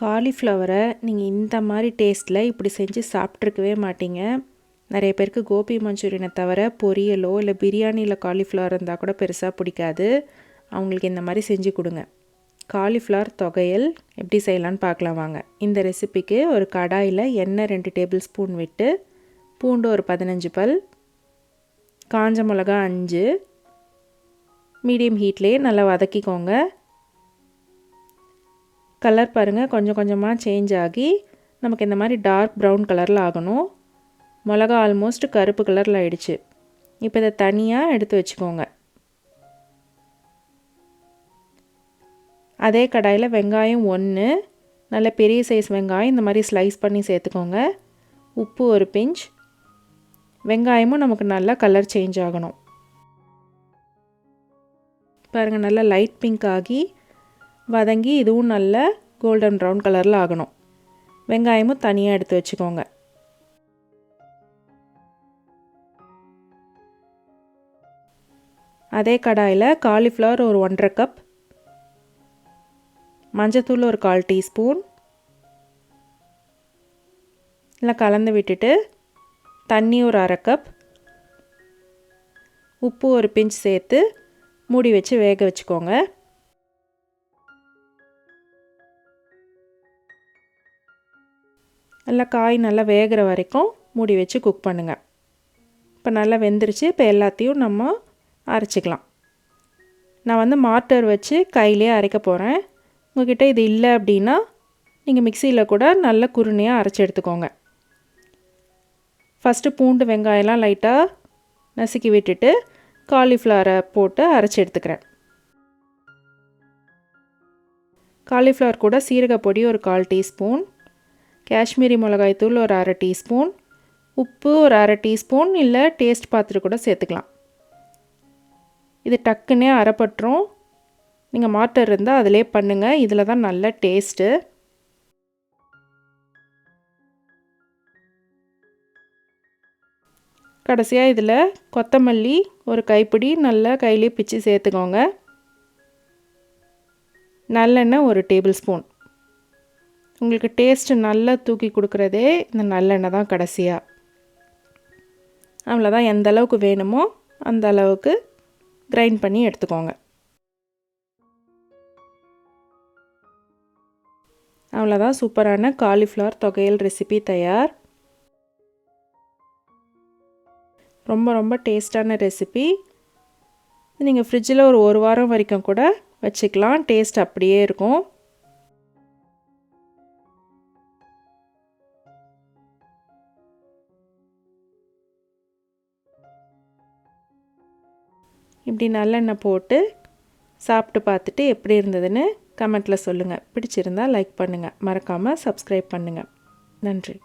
காலிஃப்ளவரை நீங்கள் இந்த மாதிரி டேஸ்ட்டில் இப்படி செஞ்சு சாப்பிட்ருக்கவே மாட்டீங்க. நிறைய பேருக்கு கோபி மஞ்சூரியனை தவிர பொரியலோ இல்லை பிரியாணியில் காலிஃப்ளவர் இருந்தால் கூட பெருசாக பிடிக்காது. அவங்களுக்கு இந்த மாதிரி செஞ்சு கொடுங்க. காலிஃப்ளவர் தொகையல் எப்படி செய்யலான்னு பார்க்கலாம் வாங்க. இந்த ரெசிபிக்கு ஒரு கடாயில் எண்ணெய் ரெண்டு டேபிள் ஸ்பூன் விட்டு பூண்டு ஒரு பதினஞ்சு பல் காஞ்ச மிளகா அஞ்சு மீடியம் ஹீட்லேயே நல்லா வதக்கிக்கோங்க. கலர் பாருங்கள் கொஞ்சம் கொஞ்சமாக சேஞ்ச் ஆகி நமக்கு இந்த மாதிரி டார்க் ப்ரௌன் கலரில் ஆகணும். மிளகா ஆல்மோஸ்ட் கருப்பு கலரில் ஆயிடுச்சு. இப்போ இதை தனியாக எடுத்து வச்சுக்கோங்க. அதே கடாயில் வெங்காயம் ஒன்று நல்ல பெரிய சைஸ் வெங்காயம் இந்த மாதிரி ஸ்லைஸ் பண்ணி சேர்த்துக்கோங்க. உப்பு ஒரு பிஞ்ச் வெங்காயமும் நமக்கு நல்லா கலர் சேஞ்ச் ஆகணும். பாருங்கள் நல்லா லைட் பிங்க் ஆகி வதங்கி இதுவும் நல்ல கோல்டன் ப்ரௌன் கலரில் ஆகணும். வெங்காயமும் தனியாக எடுத்து வச்சுக்கோங்க. அதே கடாயில் காலிஃப்ளவர் ஒரு ஒன்றரை கப் மஞ்சத்தூள் ஒரு கால் டீஸ்பூன் இல்லை கலந்து விட்டுட்டு தண்ணி ஒரு அரை கப் உப்பு ஒரு பிஞ்ச் சேர்த்து மூடி வச்சு வேக வச்சுக்கோங்க. நல்லா காய் நல்லா வேகிற வரைக்கும் மூடி வச்சு குக் பண்ணுங்கள் இப்போ நல்லா வெந்துருச்சு இப்போ எல்லாத்தையும் நம்ம அரைச்சிக்கலாம். நான் வந்து மாட்டர் வச்சு கையிலே அரைக்க போகிறேன் உங்கள்கிட்ட இது இல்லை அப்படின்னா நீங்கள் மிக்சியில் கூட நல்ல குருணையாக அரைச்சி எடுத்துக்கோங்க. ஃபஸ்ட்டு பூண்டு வெங்காயம்லாம் லைட்டாக நசுக்கி விட்டுட்டு காலிஃப்ளவரை போட்டு அரைச்சி எடுத்துக்கிறேன். காலிஃப்ளவர் கூட சீரகப்பொடி ஒரு கால் டீஸ்பூன். காஷ்மீரி மிளகாய் தூள் ஒரு அரை டீஸ்பூன் உப்பு ஒரு அரை டீஸ்பூன் இல்லை டேஸ்ட் பார்த்துட்டு கூட சேர்த்துக்கலாம். இது டக்குன்னே அரைப்பட்டுரும். நீங்கள் மாட்டர் இருந்தால் அதிலே பண்ணுங்கள் இதில் தான் நல்ல டேஸ்ட்டு கடைசியாக இதில் கொத்தமல்லி ஒரு கைப்பிடி நல்லா கையிலே பிச்சு சேர்த்துக்கோங்க. நல்லெண்ணெய் ஒரு டேபிள் ஸ்பூன். உங்களுக்கு டேஸ்ட்டு நல்லா தூக்கி கொடுக்குறதே இந்த நல்லெண்ணெய் தான் கடைசியாக அவ்வளோதான் எந்த அளவுக்கு வேணுமோ அந்த அளவுக்கு கிரைண்ட் பண்ணி எடுத்துக்கோங்க. அவ்வளோதான் சூப்பரான காலிஃப்ளவர் தொகையல் ரெசிபி தயார். ரொம்ப ரொம்ப டேஸ்டான ரெசிபி நீங்கள் ஃப்ரிட்ஜில் ஒரு ஒரு வாரம் வரைக்கும் கூட வச்சுக்கலாம். டேஸ்ட் அப்படியே இருக்கும். இப்படி நல்லெண்ணெய் போட்டு சாப்பிட்டு பார்த்துட்டு எப்படி இருந்ததுன்னு கமெண்ட்டில் சொல்லுங்கள் பிடிச்சிருந்தால் லைக் பண்ணுங்கள் மறக்காமல் சப்ஸ்கிரைப் பண்ணுங்கள் நன்றி.